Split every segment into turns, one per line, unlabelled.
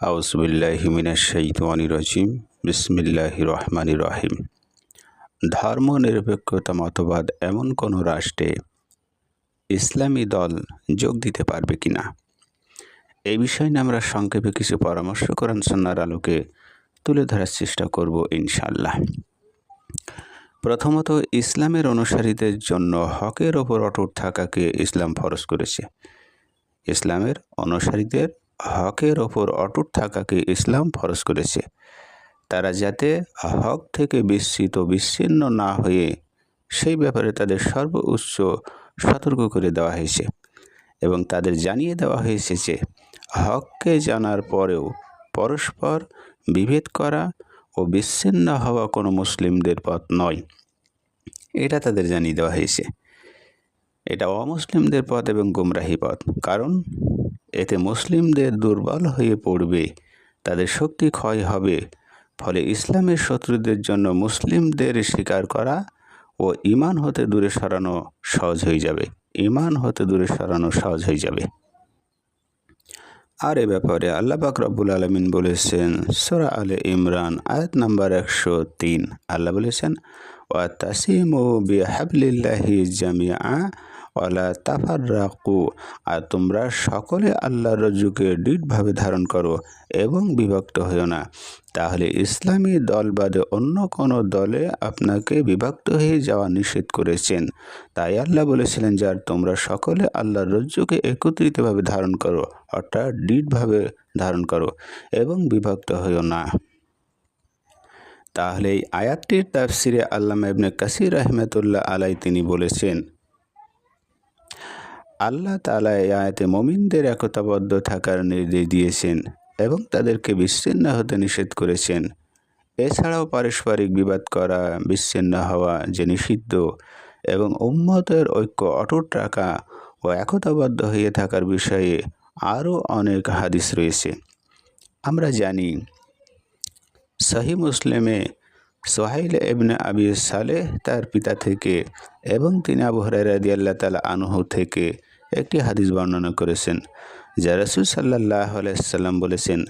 আউসবিল্লাহিমিনাশাইতানির বিসমিল্লাহ রহমান রহিম। ধর্ম নিরপেক্ষতা মতবাদ এমন কোনো রাষ্ট্রে ইসলামী দল যোগ দিতে পারবে কি না এই বিষয় নিয়ে আমরা সংক্ষেপে কিছু পরামর্শ করেন সন্ন্যার আলোকে তুলে ধরার চেষ্টা করব ইনশাল্লাহ প্রথমত, ইসলামের অনুসারীদের জন্য হকের ওপর অটুট থাকাকে ইসলাম ফরজ করেছে। ইসলামের অনুসারীদের হকের ওপর অটুট থাকাকে ইসলাম ফরজ করেছে। তারা যাতে হক থেকে বিস্মিত বিচ্ছিন্ন না হয়ে সেই ব্যাপারে তাদের সর্বোচ্চ সতর্ক করে দেওয়া হয়েছে এবং তাদের জানিয়ে দেওয়া হয়েছে যে, হককে জানার পরেও পরস্পর বিভেদ করা ও বিচ্ছিন্ন হওয়া কোনো মুসলিমদের পথ নয়। এটা তাদের জানিয়ে দেওয়া হয়েছে। এটা অমুসলিমদের পথ এবং গুমরাহি পথ। কারণ এতে মুসলিমদের দুর্বল হয়ে পড়বে, তাদের শক্তি ক্ষয় হবে। ফলে ইসলামের শত্রুদের জন্য মুসলিমদের স্বীকার করা ও ইমান হতে দূরে সরানো সহজ হয়ে যাবে। ইমান হতে দূরে সরানো সহজ হয়ে যাবে। আর এ ব্যাপারে আল্লাহ পাক রব্বুল আলমিন বলেছেন, সোরা আলে ইমরান, আয়াত নাম্বার একশো তিন। আল্লাহ বলেছেন, ওয়া তাসিম ও বিহাবলিল্লাহি জামিয়া ওয়ালা তাফার রাকু আর তোমরা সকলে আল্লাহর রজ্জুকে দৃঢ়ভাবে ধারণ করো এবং বিভক্ত হইও না। তাহলে ইসলামী দল বাদে অন্য কোনো দলে আপনাকে বিভক্ত হয়ে যাওয়া নিষেধ করেছেন। তাই আল্লাহ বলেছিলেন যার তোমরা সকলে আল্লাহর রজ্জুকে একত্রিতভাবে ধারণ করো, অর্থাৎ দৃঢ়ভাবে ধারণ করো এবং বিভক্ত হইও না। তাহলে এই আয়াতটির তাফসিরে আল্লামা ইবনে কাসির রহমতুল্লাহ আলাই তিনি বলেছেন আল্লাহ তালা এই আয়াতে মমিনদের একতাবদ্ধ থাকার নির্দেশ দিয়েছেন এবং তাদেরকে বিচ্ছিন্ন হতে নিষেধ করেছেন। এছাড়াও পারস্পরিক বিবাদ করা বিচ্ছিন্ন হওয়া যে নিষিদ্ধ এবং উম্মতের ঐক্য অটুট রাখা ও একতাবদ্ধ হয়ে থাকার বিষয়ে আরও অনেক হাদিস রয়েছে। আমরা জানি, সহি মুসলিমে সোহাইল এবনে আবি সালেহ তার পিতা থেকে এবং তিনি আবু হরাই আল্লাহ তালা আনহু থেকে একটি হাদিস বর্ণনা করেছেন, যা রসুল সাল্লাহ আলাইসাল্লাম বলেছেন,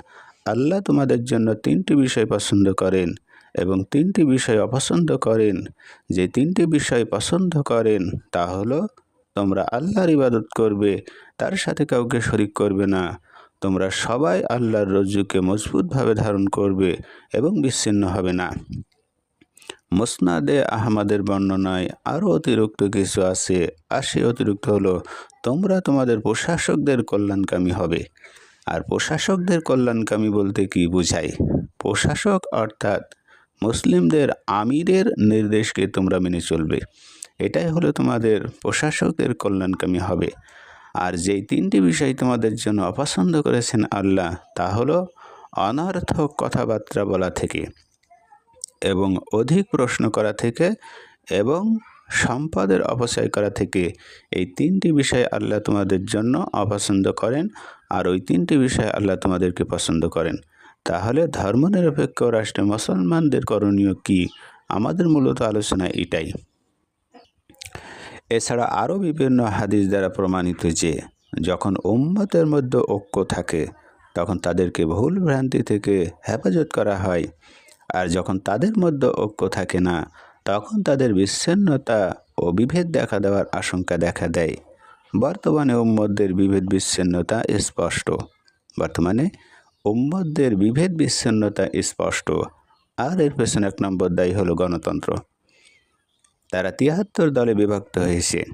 আল্লাহ তোমাদের জন্য তিনটি বিষয় পছন্দ করেন এবং তিনটি বিষয় অপছন্দ করেন। যে তিনটি বিষয় পছন্দ করেন, তা হলো, তোমরা আল্লাহর ইবাদত করবে, তার সাথে কাউকে শরিক করবে না। তোমরা সবাই আল্লাহর রজ্জুকে মজবুতভাবে ধারণ করবে এবং বিচ্ছিন্ন হবে না। মোসনাদে আহমাদের বর্ণনায় আরও অতিরিক্ত কিছু আছে, আর সে অতিরিক্ত হলো, তোমরা তোমাদের প্রশাসকদের কল্যাণকামী হবে। আর প্রশাসকদের কল্যাণকামী বলতে কি বোঝায়? প্রশাসক অর্থাৎ মুসলিমদের আমিরের নির্দেশকে তোমরা মেনে চলবে। এটাই হলো তোমাদের প্রশাসকদের কল্যাণকামী হবে। আর যেই তিনটি বিষয় তোমাদের জন্য অপছন্দ করেছেন আল্লাহ, তা হলো অনর্থক কথাবার্তা বলা থেকে। এবং অধিক প্রশ্ন করা থেকে এবং সম্পদের অপচয় করা থেকে এই তিনটি বিষয় আল্লাহ তোমাদের জন্য অপছন্দ করেন আর ওই তিনটি বিষয় আল্লাহ তোমাদেরকে পছন্দ করেন। তাহলে ধর্মনিরপেক্ষ রাষ্ট্রে মুসলমানদের করণীয় কি? আমাদের মূলত আলোচনা এটাই। এছাড়া আরও বিভিন্ন হাদিস দ্বারা প্রমাণিত যে, যখন উম্মতের মধ্যে ঐক্য থাকে, তখন তাদেরকে ভুল ভ্রান্তি থেকে হেফাজত করা হয়। আর যখন তাদের মধ্যে ঐক্য থাকে না, তখন তাদের বিচ্ছিন্নতা ও বিভেদ দেখা দেওয়ার আশঙ্কা দেখা দেয়। বর্তমানে উম্মদের বিভেদ বিচ্ছিন্নতা স্পষ্ট। বর্তমানে উম্মদের বিভেদ বিচ্ছিন্নতা স্পষ্ট। আর এর পেছনে এক নম্বর দায়ী হলো গণতন্ত্র। তারা তিয়াত্তর দলে বিভক্ত হয়েছে।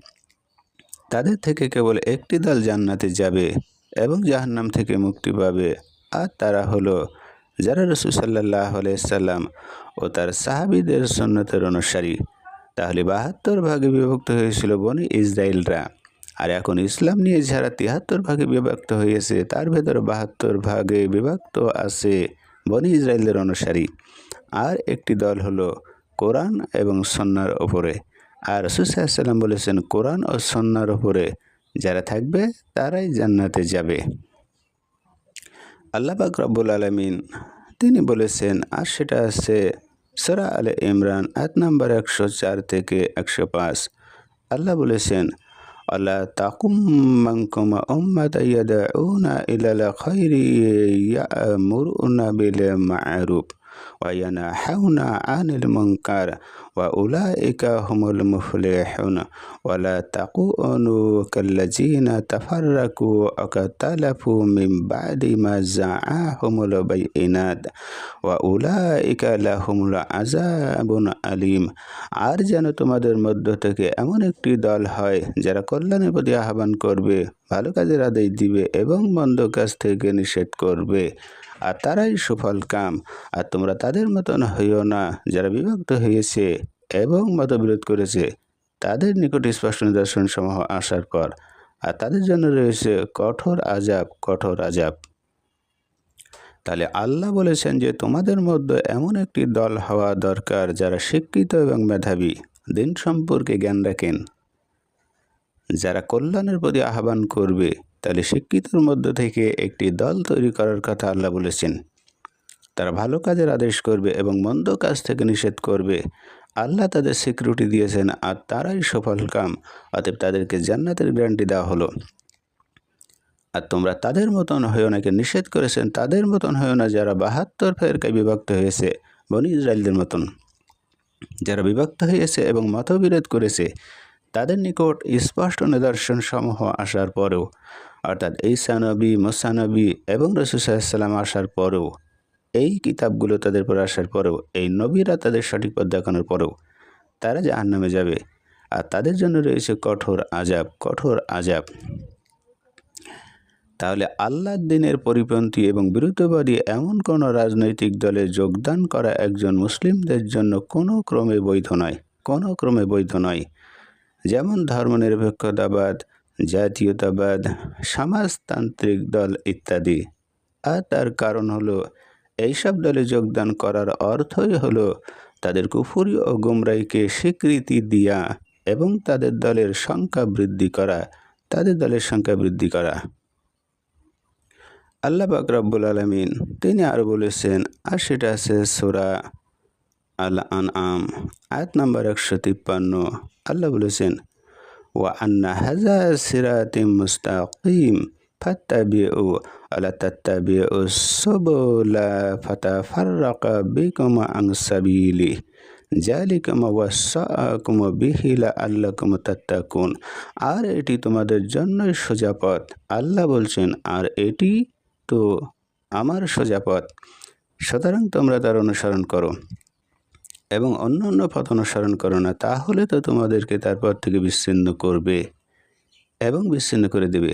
তাদের থেকে কেবল একটি দল জান্নাতে যাবে এবং জাহান্নাম থেকে মুক্তি পাবে। আর তারা হলো যারা রসুল সাল্লাহ সাল্লাম ও তার সাহাবিদের সন্ন্যতের অনুসারী, তাহলে বাহাত্তর ভাগে বিভক্ত হয়েছিল বনি ইসরায়েলরা আর এখন ইসলাম নিয়ে যারা তিয়াত্তর ভাগে বিভক্ত হয়েছে, তার ভেতরে বাহাত্তর ভাগে বিভক্ত আছে বনি ইসরায়েলের অনুসারী। আর একটি দল হলো কোরআন এবং সন্ন্যার ওপরে আর রসুসাল্লাম বলেছেন, কোরআন ও সন্ন্যার ওপরে যারা থাকবে, তারাই জান্নাতে যাবে। আল্লাপাক রব্বুল আলমিন তিনি বলেছেন, আর সেটা আছে সরা আলে ইমরান, আয়াত নম্বর একশো চার থেকে একশো পাঁচ। আল্লাহ বলেছেন আল্লাহ তাকুম মাংকুমা উম্মাত ইয়াদউনা ইলাল খাইরি ইয়ামুরুনা বিলে মা'রুফ। وينهون عن المنكر وأولئك هم المفلحون ولا تكونوا كالذين تفرقوا وكتلفوا من بعد ما زعاهم البينات وأولئك لهم العذاب أليم আর যেন তোমাদের মধ্য থেকে এমন একটি দল হয় যারা কল্যাণের প্রতি আহ্বান করবে ভালো কাজের আদেশ দিবে এবং মন্দ কাজ থেকে নিষেধ করবে আর তারাই সুফল কাম। আর তোমরা তাদের মতন হইও না, যারা বিভক্ত হয়েছে এবং মতবিরোধ করেছে। তাদের নিকট স্পষ্ট নিদর্শন সমূহ আসার পর, আর তাদের জন্য রয়েছে কঠোর আজাব কঠোর আজাব তাহলে আল্লাহ বলেছেন যে, তোমাদের মধ্যে এমন একটি দল হওয়া দরকার যারা শিক্ষিত এবং মেধাবী, দিন সম্পর্কে জ্ঞান রাখেন। যারা কল্যাণের প্রতি আহ্বান করবে তাহলে শিক্ষিতর মধ্য থেকে একটি দল তৈরি করার কথা আল্লাহ বলেছেন। তারা ভালো কাজের আদেশ করবে এবং মন্দ কাজ থেকে নিষেধ করবে। আল্লাহ তাদের সিকিউরিটি দিয়েছেন আর তারাই সফল কাম, অতএব তাদেরকে জান্নাতের গ্যারান্টি দেওয়া হলো। আর তোমরা তাদের মতন হয়েও নাকি নিষেধ করেছেন, তাদের মতন হয়েও না যারা বাহাত্তর ফেরকায় বিভক্ত হয়েছে, বনি ইসরায়েলদের মতন। যারা বিভক্ত হয়েছে এবং মতবিরোধ করেছে, তাদের নিকট স্পষ্ট নিদর্শন সমূহ আসার পরেও অর্থাৎ ঈসানবী মোসানবী এবং রসুসাল্লাম আসার পরেও, এই কিতাবগুলো তাদের পর আসার পরেও, এই নবীরা তাদের সঠিক পথ দেখানোর পরেও তারা জাহান নামে যাবে। আর তাদের জন্য রয়েছে কঠোর আজাব কঠোর আজাব তাহলে আল্লাহর দিনের পরিপন্থী এবং বিরুদ্ধবাদী এমন কোনো রাজনৈতিক দলে যোগদান করা একজন মুসলিমদের জন্য কোনো ক্রমে বৈধ নয়, কোনো ক্রমে বৈধ নয়। যেমন ধর্মনিরপেক্ষতাবাদ জাতীয়তাবাদ, সমাজতান্ত্রিক দল ইত্যাদি। আর তার কারণ হলো, এইসব দলে যোগদান করার অর্থই হলো তাদের কুফুরি ও গুমরাইকে স্বীকৃতি দিয়া এবং তাদের দলের সংখ্যা বৃদ্ধি করা, তাদের দলের সংখ্যা বৃদ্ধি করা। আল্লাহ বাকরাবুল আলমিন তিনি আরও বলেছেন আর সেটা আছে সোরা আল আন আম আয়াত নাম্বার একশো তিপ্পান্ন। আল্লাহ বলেছেন আন্না হাজা সিরাতিম মুস্তাকিম ফাত্তাবিউ আলা তাত্তাবিউ সুবুলা ফাতাফাররাকা বিকুম আন সাবিলি জালিকুম ওয়াসাকুম বিহিলা আল্লাকুম তাত্তাকুন আর এটি তোমাদের জন্যই সোজা পথ। আল্লাহ বলছেন, আর এটি তো আমার সোজা পথ। সুতরাং তোমরা তার অনুসরণ করো। এবং অন্য অন্য পথ অনুসরণ করো না, তাহলে তো তোমাদেরকে তারপর থেকে বিচ্ছিন্ন করবে এবং বিচ্ছিন্ন করে দেবে।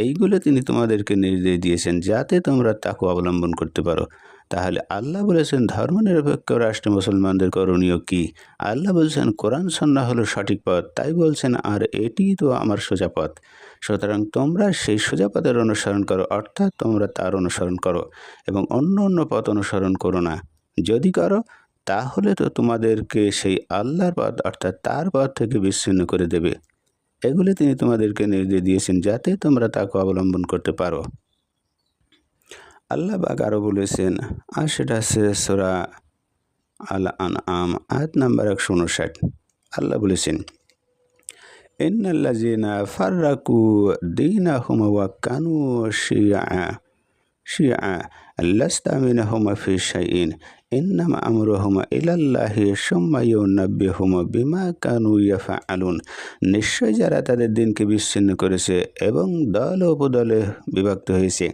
এইগুলো তিনি তোমাদেরকে নির্দেশ দিয়েছেন যাতে তোমরা তাকে অবলম্বন করতে পারো। তাহলে আল্লাহ বলেছেন, ধর্মনিরপেক্ষ রাষ্ট্র মুসলমানদের করণীয় কি? আল্লাহ বলছেন, কোরআন সন্না হলো সঠিক পথ। তাই বলছেন, আর এটি তো আমার সোজা পথ। সুতরাং তোমরা সেই সোজা পথের অনুসরণ করো, অর্থাৎ তোমরা তার অনুসরণ করো এবং অন্য অন্য পথ অনুসরণ করো না। যদি করো তাহলে তো তোমাদেরকে সেই আল্লাহর পথ, অর্থাৎ তার পথ থেকে বিচ্ছিন্ন করে দেবে। এগুলি তিনি তোমাদেরকে নির্দেশ দিয়েছেন যাতে তোমরা তাকে অবলম্বন করতে পারো। আল্লাহ বাগ আরও বলেছেন আর সেটা আছে সোরা আল আন আম আয়াত নাম্বার একশো উনষাট। আল্লাহ বলেছেন ইন্নাল্লাজিনা ফার্রাকু দিনা হুমা কানু শিয়া শিয়া লাস্তা মিনহুমা ফি শাইইন ইন্নামা আমরুহুমা ইলাল্লাহি সুম্মা ইউনাব্বিহুমা বিমা কানু ইয়াফআলুন নিশ্চয় যারা তাদের দিনকে বিচ্ছিন্ন করেছে এবং দল উপদলে বিভক্ত হয়েছে,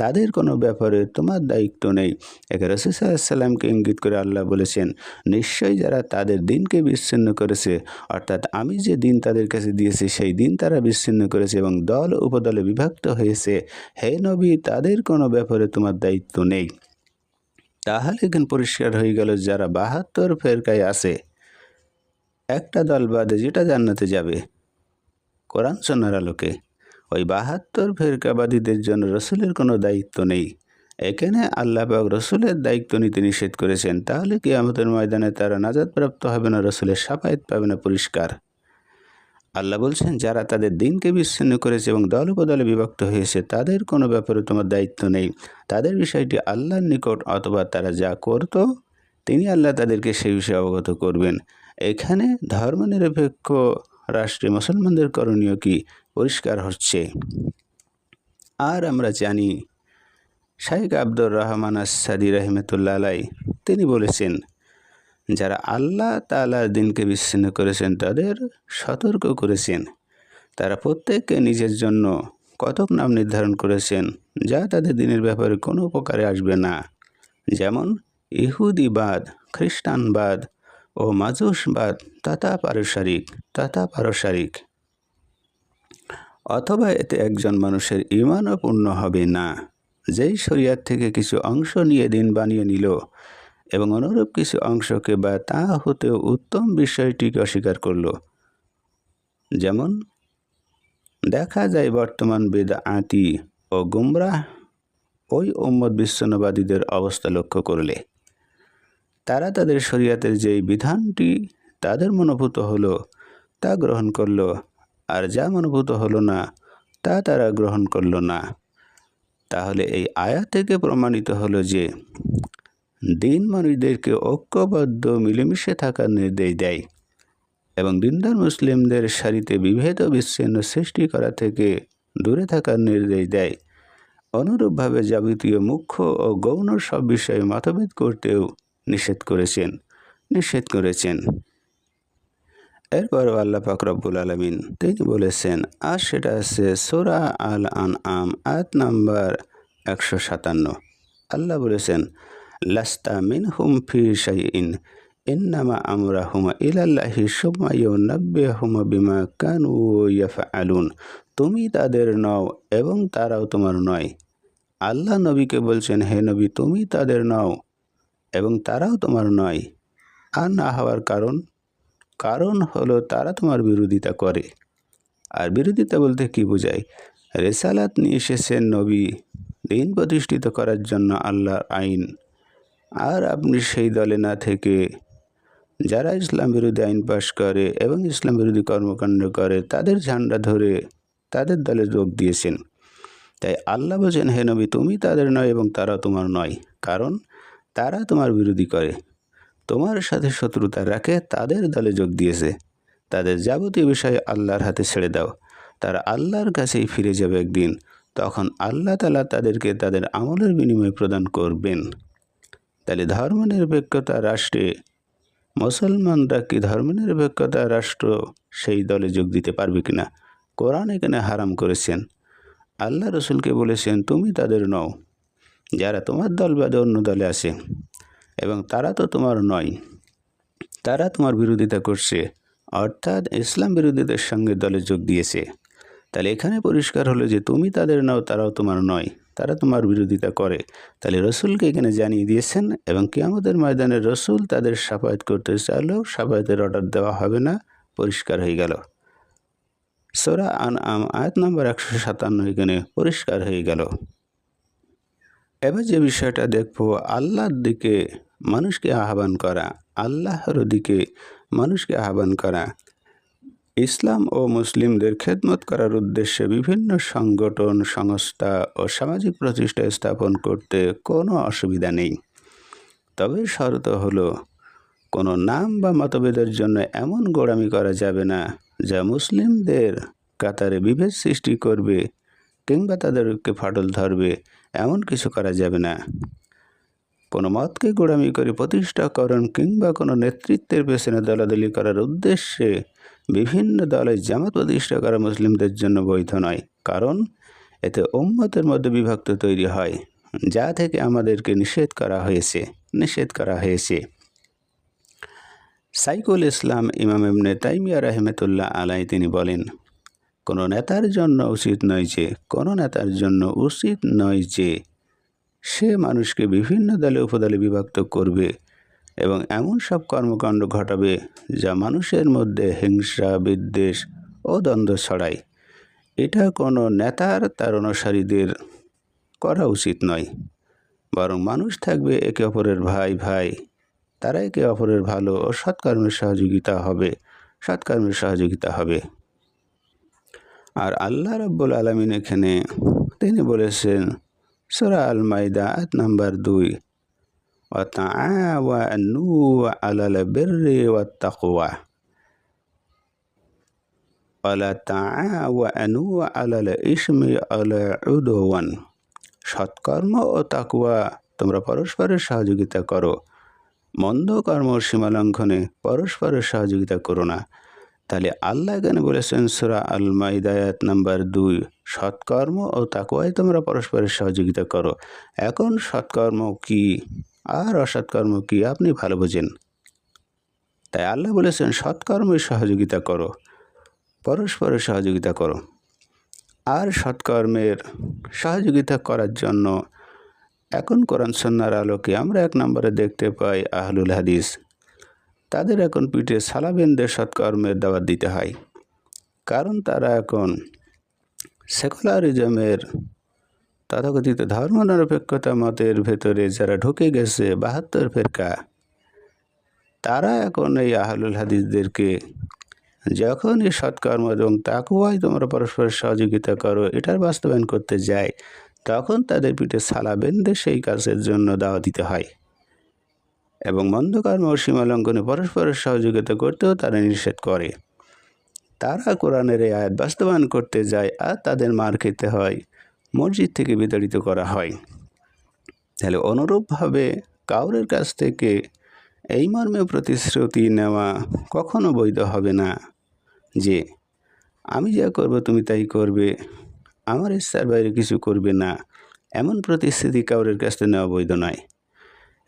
তাদের কোনো ব্যাপারে তোমার দায়িত্ব নেই। একে রসুসাল্লামকে ইঙ্গিত করে আল্লাহ বলেছেন নিশ্চয় যারা তাদের দিনকে বিচ্ছিন্ন করেছে, অর্থাৎ আমি যে দিন তাদের কাছে দিয়েছি, সেই দিন তারা বিচ্ছিন্ন করেছে এবং দল উপদলে বিভক্ত হয়েছে, হে নবী, তাদের কোনো ব্যাপারে তোমার দায়িত্ব নেই। তাহলে কিন্তু পরিষ্কার হয়ে গেল যারা বাহাত্তর ফেরকায় আছে। একটা দল বাদে যেটা জান্নাতে যাবে। কোরআন সোনার আলোকে। ওই বাহাত্তর ফেরকাবাদীদের জন্য রসুলের কোনো দায়িত্ব নেই। এখানে আল্লাহবাক রসুলের দায়িত্ব নিতে নিষেধ করেছেন। তাহলে কি আমাদের ময়দানে তারা নাজাদপ্রাপ্ত হবে না, রসুলের সাফায়ত পাবে না পরিষ্কার। আল্লাহ বলছেন, যারা তাদের দিনকে বিচ্ছিন্ন করেছে এবং দল উপদলে বিভক্ত হয়েছে, তাদের কোনো ব্যাপারে তোমার দায়িত্ব নেই। তাদের বিষয়টি আল্লাহর নিকট অথবা তারা যা করত, তিনি আল্লাহ তাদেরকে সেই বিষয়ে অবগত করবেন। এখানে ধর্মনিরপেক্ষ রাষ্ট্রে মুসলমানদের করণীয় কি? পরিষ্কার হচ্ছে। আর আমরা জানি শাইখ আব্দুর রহমান আসাদি রহমতুল্লা আলাই তিনি বলেছেন যারা আল্লাহ তালার দিনকে বিচ্ছিন্ন করেছেন, তাদের সতর্ক করেছেন। তারা প্রত্যেককে নিজের জন্য কতক নাম নির্ধারণ করেছেন, যা তাদের দিনের ব্যাপারে কোনো উপকারে আসবে না। যেমন ইহুদিবাদ, খ্রিস্টানবাদ ও মাজুসবাদ তথা পারসারিক তথা পারসারিক। অথবা এতে একজন মানুষের ইমানও পূর্ণ হবে না। যেই শরিয়ার থেকে কিছু অংশ নিয়ে দিন বানিয়ে নিল এবং অনুরূপ কিছু অংশকে বা তা হতেও উত্তম বিষয়টিকে অস্বীকার করল। যেমন, দেখা যায় বর্তমান বেদ আতি ও গুমরাহ ওই উম্মদ বিশ্বনবাদীদের অবস্থা লক্ষ্য করলে। তারা তাদের শরীয়তের যেই বিধানটি তাদের মনোভূত হলো, তা গ্রহণ করল, আর যা মনোভূত হলো না, তা তারা গ্রহণ করল না। তাহলে এই আয়া থেকে প্রমাণিত হলো যে দিন মানুষদেরকে ঐক্যবদ্ধ, মিলেমিশে থাকার নির্দেশ দেয় এবং দিনদার মুসলিমদের সারিতে বিভেদ বিচ্ছিন্ন সৃষ্টি করা থেকে দূরে থাকার নির্দেশ দেয়। অনুরূপভাবে যাবতীয় মুখ্য ও গৌণ সব বিষয়ে মতভেদ করতেও নিষেধ করেছেন নিষেধ করেছেন। এরপর আল্লাহ পাক রব্বুল আলমিন তিনি বলেছেন, আর সেটা আছে সোরা আল আন আম আয়াত নাম্বার একশো সাতান্ন। আল্লাহ বলেছেন লাস্তা মিন হুম ফি ইন ইন্নামা আমরা হুমা ইলাল্লাহি সুম্মা ইউনাব্বে হুমা বিমা কানু ইয়াফা আলুন তুমি তাদের নও এবং তারাও তোমার নয়। আল্লাহ নবীকে বলছেন, হে নবী, তুমি তাদের নও এবং তারাও তোমার নয়। আর না হওয়ার কারণ? কারণ হলো তারা তোমার বিরোধিতা করে। আর বিরোধিতা বলতে কি বোঝায়? রেসালাত নিয়ে এসেছেন নবী। দিন প্রতিষ্ঠিত করার জন্য আল্লাহর আইন। আর আপনি সেই দলে না থেকে যারা ইসলাম বিরোধী আইন পাশ করে এবং ইসলাম বিরোধী কর্মকাণ্ড করে, তাদের ঝান্ডা ধরে তাদের দলে যোগ দিয়েছেন। তাই আল্লাহ বলছেন, হে নবী, তুমি তাদের নয় এবং তারা তোমার নয়। কারণ তারা তোমার বিরোধী করে। তোমার সাথে শত্রুতা রাখে তাদের দলে যোগ দিয়েছে। তাদের যাবতীয় বিষয়ে আল্লাহর হাতে ছেড়ে দাও। তারা আল্লাহর কাছেই ফিরে যাবে একদিন। তখন আল্লাহ তালা তাদেরকে তাদের আমলের বিনিময় প্রদান করবেন। তাহলে ধর্মনিরপেক্ষতা রাষ্ট্রে, মুসলমানরা কি ধর্মনিরপেক্ষতা রাষ্ট্র সেই দলে যোগ দিতে পারবে কিনা? কোরআন এখানে হারাম করেছেন। আল্লাহ রসুলকে বলেছেন, তুমি তাদের নও, যারা তোমার দল বাদে অন্য দলে আছে, এবং তারা তো তোমার নয়। তারা তোমার বিরোধিতা করছে, অর্থাৎ ইসলাম বিরোধীদের সঙ্গে দলে যোগ দিয়েছে। তাহলে এখানে পরিষ্কার হলো যে, তুমি তাদের নাও, তারাও তোমার নয়। তারা তোমার বিরোধিতা করে। তাহলে রসুলকে এখানে জানিয়ে দিয়েছেন এবং কেয়ামতের ময়দানে রসুল তাদের সাফায়াত করতে চাইলেও সাফায়াতের অর্ডার দেওয়া হবে না, পরিষ্কার হয়ে গেল। সোরা আন আম আয়াত নম্বর একশো সাতান্ন এখানে পরিষ্কার হয়ে গেল। এবার যে বিষয়টা দেখব, আল্লাহর দিকে মানুষকে আহ্বান করা, আল্লাহর দিকে মানুষকে আহ্বান করা। ইসলাম ও মুসলিমদের খেদমত করার উদ্দেশ্যে বিভিন্ন সংগঠন, সংস্থা ও সামাজিক প্রতিষ্ঠা স্থাপন করতে কোনো অসুবিধা নেই। তবে শর্ত হলো, কোনো নাম বা মতভেদের জন্য এমন গোড়ামি করা যাবে না যা মুসলিমদের কাতারে বিভেদ সৃষ্টি করবে কিংবা তাদেরকে ফাটল ধরবে, এমন কিছু করা যাবে না। কোনো মতকে গোড়ামি করে প্রতিষ্ঠাকরণ কিংবা কোনো নেতৃত্বের পেছনে দলাদলি করার উদ্দেশ্যে বিভিন্ন দলে জামাত প্রতিষ্ঠা করা মুসলিমদের জন্য বৈধ নয়, কারণ এতে উম্মতের মধ্যে বিভক্ত তৈরি হয়, যা থেকে আমাদেরকে নিষেধ করা হয়েছে, নিষেধ করা হয়েছে। সাইকুল ইসলাম ইমাম এমনে তাইমিয়া রহমতুল্লাহ আলাই তিনি বলেন, কোনো নেতার জন্য উচিত নয় যে, কোনো নেতার জন্য উচিত নয় যে, সে মানুষকে বিভিন্ন দলে, উপদলে বিভক্ত করবে এবং এমন সব কর্মকাণ্ড ঘটাবে যা মানুষের মধ্যে হিংসা, বিদ্বেষ ও দ্বন্দ্ব ছড়ায়। এটা কোনো নেতার তার অনুসারীদের করা উচিত নয়। বরং মানুষ থাকবে একে অপরের ভাই ভাই। তারা একে অপরের ভালো ও সৎকর্মের সহযোগিতা হবে, সৎকর্মের সহযোগিতা হবে। আর আল্লাহ রব্বুল আলমিন এখানে তিনি বলেছেন, সোরা আল মাইদা নাম্বার দুই وتعاونوا على البر والتقوى আলা তাআওয়ানু আলাল ইসমি আলা উদওয়ান সৎকর্ম ও তাকুয়া তোমরা পরস্পরের সহযোগিতা করো মন্দ কর্ম সীমালঙ্ঘনে পরস্পরের সহযোগিতা করো না তাহলে আল্লাহ এখানে বলেছেন সুরা আল মাইদায়াত নাম্বার দুই সৎকর্ম ও তাকুয়ায় তোমরা পরস্পরের সহযোগিতা করো এখন সৎকর্ম কি আর অসৎকর্ম কি আপনি ভালো বোঝেন? তাই আল্লাহ বলেছেন সৎকর্মের সহযোগিতা করো পরস্পরের সহযোগিতা করো। আর সৎকর্মের সহযোগিতা করার জন্য এখন কোরআন সন্ন্যার আলোকে আমরা এক নম্বরে দেখতে পাই আহলুল হাদিস। তাদের এখন পিঠে সালাবেনদের সৎকর্মের দাওয়াত দিতে হয়। কারণ তারা এখন সেকুলারিজমের তথাকথিত ধর্মনিরপেক্ষতা মতের ভেতরে যারা ঢুকে গেছে, বাহাত্তর ফেরকা। তারা এখন এই আহলুল হাদিসদেরকে যখন এই সৎকর্ম এবং তাকুয়াই তোমরা পরস্পর সহযোগিতা করো, এটার বাস্তবায়ন করতে যায়, তখন তাদের পিঠে সালা সেই কাজের জন্য দাওয়া দিতে হয়। এবং মন্দকর্ম ও সীমালঙ্ঘনে পরস্পরের সহযোগিতা করতেও তারা নিষেধ করে। তারা কোরআনের এই আয়াত বাস্তবায়ন করতে যায় আর তাদের মার খেতে হয়। মসজিদ থেকে বিতাড়িত করা হয়। তাহলে অনুরূপভাবে কাউরের কাছ থেকে এই মর্মে প্রতিশ্রুতি নেওয়া কখনো বৈধ হবে না যে, আমি যা করব তুমি তাই করবে, আমার ইচ্ছার বাইরে কিছু করবে না। এমন প্রতিশ্রুতি কাউরের কাছ থেকে নেওয়া বৈধ নয়।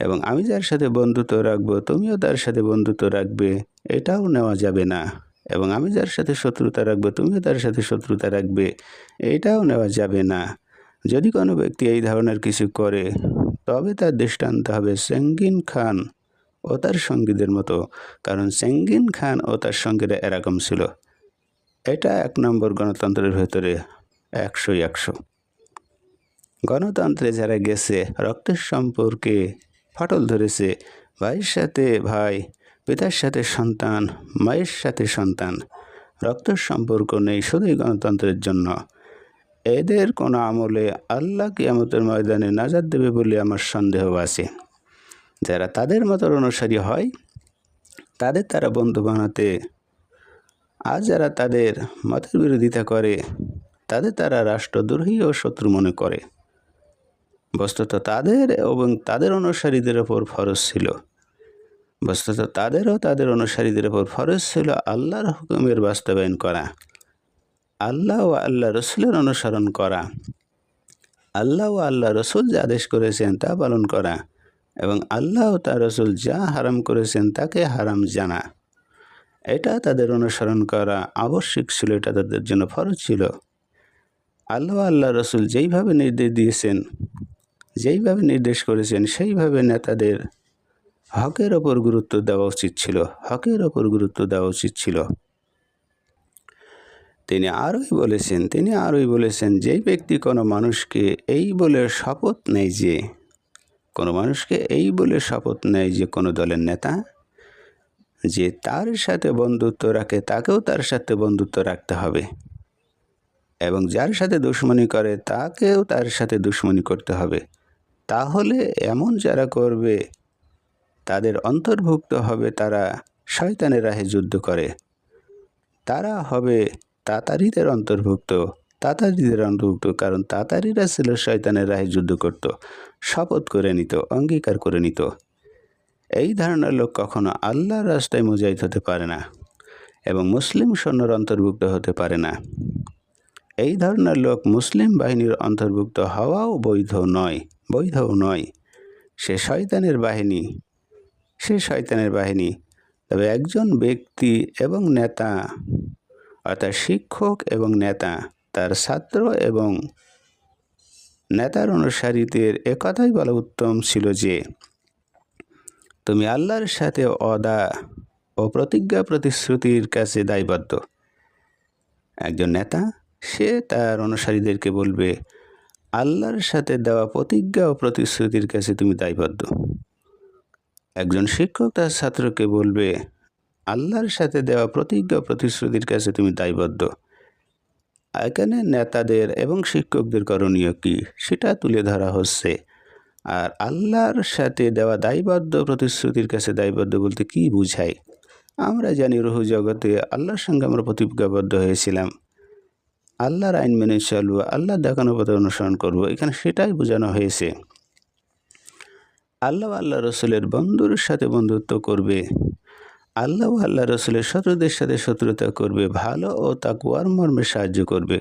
এবং আমি যার সাথে বন্ধুত্ব রাখব, তুমিও তার সাথে বন্ধুত্ব রাখবে, এটাও নেওয়া যাবে না। এবং আমি যার সাথে শত্রুতা রাখব, তুমিও তার সাথে শত্রুতা রাখবে, এটাও নেওয়া যাবে না। যদি কোনো ব্যক্তি এই ধরনের কিছু করে, তবে তার দৃষ্টান্ত হবে সেঙ্গিন খান ও তার সঙ্গীদের মতো, কারণ সেঙ্গিন খান ও তার সঙ্গীরা এরকম ছিল। এটা এক নম্বর গণতন্ত্রের ভেতরে একশো একশো। গণতন্ত্রে যারা গেছে, রক্তের সম্পর্কে ফাটল ধরেছে, ভাইয়ের সাথে ভাই পিতার সাথে সন্তান, মায়ের সাথে সন্তান। রক্তের সম্পর্ক নেই শুধুই গণতন্ত্রের জন্য। এদের কোনো আমলে আল্লাহ কিয়ামতের ময়দানে নাজাদ দেবে বলে আমার সন্দেহ আছে। যারা তাদের মতোর অনুসারী হয়, তাদের তারা বন্ধু বানাতে। আর যারা তাদের মতের বিরোধিতা করে, তাদের তারা রাষ্ট্রদ্রোহী ও শত্রু মনে করে। বস্তুত তাদের এবং তাদের অনুসারীদের ওপর ফরজ ছিল। বস্তুত তাদেরও তাদের অনুসারীদের ওপর ফরজ ছিল আল্লাহর হুকুমের বাস্তবায়ন করা। আল্লাহ ও আল্লাহ রসুলের অনুসরণ করা। আল্লাহ ও আল্লাহ রসুল যা আদেশ করেছেন তা পালন করা এবং আল্লাহ ও তার রসুল যা হারাম করেছেন তাকে হারাম জানা। এটা তাদের অনুসরণ করা আবশ্যিক ছিল, এটা তাদের জন্য ফরজ ছিল। আল্লাহ আল্লাহ রসুল যেইভাবে নির্দেশ দিয়েছেন, যেইভাবে নির্দেশ করেছেন, সেইভাবে নেতাদের হকের ওপর গুরুত্ব দেওয়া উচিত ছিল, হকের ওপর গুরুত্ব দেওয়া উচিত ছিল। তিনি আরোই বলেছেন, তিনি আরোই বলেছেন, যেই ব্যক্তি কোনো মানুষকে এই বলে শপথ নেয় যে, কোনো মানুষকে এই বলে শপথ নেয় যে কোনো দলের নেতা, যে তার সাথে বন্ধুত্ব রাখে, তাকেও তার সাথে বন্ধুত্ব রাখতে হবে। এবং যার সাথে দুশ্মনী করে, তাকেও তার সাথে দুশ্মনী করতে হবে। তাহলে এমন যারা করবে তাদের অন্তর্ভুক্ত হবে তারা শয়তানের রাহে যুদ্ধ করে। তারা হবে তাতারিদের অন্তর্ভুক্ত। তাতারিদের অন্তর্ভুক্ত কারণ তাতারিরা ছিল শয়তানের রাহে যুদ্ধ করত, শপথ করে নিত, অঙ্গীকার করে নিত। এই ধারণার লোক কখনো আল্লাহর রাস্তায় মুজাহিদ হতে পারে না এবং মুসলিম সৈন্যর অন্তর্ভুক্ত হতে পারে না। এই ধরনের লোক মুসলিম বাহিনীর অন্তর্ভুক্ত হওয়াও বৈধ নয়, বৈধও নয়। সে শয়তানের বাহিনী সে শয়তানের বাহিনী। তবে একজন ব্যক্তি এবং নেতা অর্থাৎ শিক্ষক এবং নেতা, তার ছাত্র এবং নেতার অনুসারীদের একথাই বলা উত্তম ছিল যে, তুমি আল্লাহর সাথে অদা ও প্রতিজ্ঞা প্রতিশ্রুতির কাছে দায়বদ্ধ। একজন নেতা, সে তার অনুসারীদেরকে বলবে, আল্লাহর সাথে দেওয়া প্রতিজ্ঞা ও প্রতিশ্রুতির কাছে তুমি দায়বদ্ধ। একজন শিক্ষক তার ছাত্রকে বলবে, আল্লাহর সাথে দেওয়া প্রতিজ্ঞা প্রতিশ্রুতির কাছে তুমি দায়বদ্ধ। এখানে নেতাদের এবং শিক্ষকদের করণীয় কী সেটা তুলে ধরা হচ্ছে। আর আল্লাহর সাথে দেওয়া দায়বদ্ধ প্রতিশ্রুতির কাছে দায়বদ্ধ বলতে কি বুঝায়? আমরা জানি রহু জগতে আল্লাহর সঙ্গে আমরা প্রতিজ্ঞাবদ্ধ হয়েছিলাম। আল্লাহর আইন মেনে চলবো, আল্লাহর দেখানো পথে অনুসরণ করব, এখানে সেটাই বোঝানো হয়েছে। আল্লাহ আল্লাহ রসুলের বন্ধুর সাথে বন্ধুত্ব করবে। আল্লাহ আল্লাহ রসুলের শত্রুদের সাথে শত্রুতা করবে। ভালো ও তাকুয়ার মর্মে সাহায্য করবে।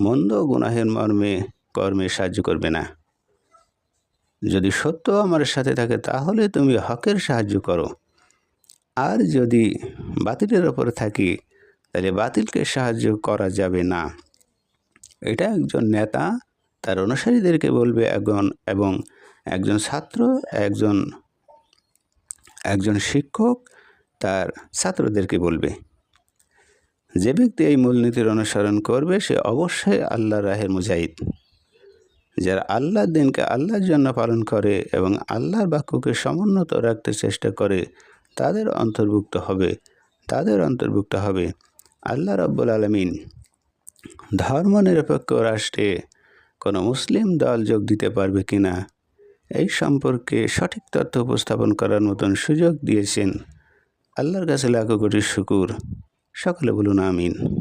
মন্দ গুনাহের মর্মে কর্মে সাহায্য করবে না। যদি সত্য আমার সাথে থাকে, তাহলে তুমি হকের সাহায্য করো। আর যদি বাতিলের ওপর থাকি, তাহলে বাতিলকে সাহায্য করা যাবে না। এটা একজন নেতা, তার অনুসারীদেরকে বলবে একজন, এবং একজন ছাত্র, একজন একজন শিক্ষক, তার ছাত্রদেরকে বলবে, যে ব্যক্তি এই মূলনীতির অনুসরণ করবে, সে অবশ্যই আল্লাহর রাহের মুজাহিদ। যারা আল্লাহর দিনকে আল্লাহর জন্য পালন করে এবং আল্লাহর বাক্যকে সমুন্নত রাখতে চেষ্টা করে, তাদের অন্তর্ভুক্ত হবে, তাদের অন্তর্ভুক্ত হবে আল্লাহ রব্বুল আলমিন। ধর্মনিরপেক্ষ রাষ্ট্রে কোনো মুসলিম দল যোগ দিতে পারবে কি না এই সম্পর্কে সঠিক তথ্য উপস্থাপন করার মতন সুযোগ দিয়েছেন। আল্লাহর কাছে লাখো কোটি শুকুর। সকলে বলুন আমিন।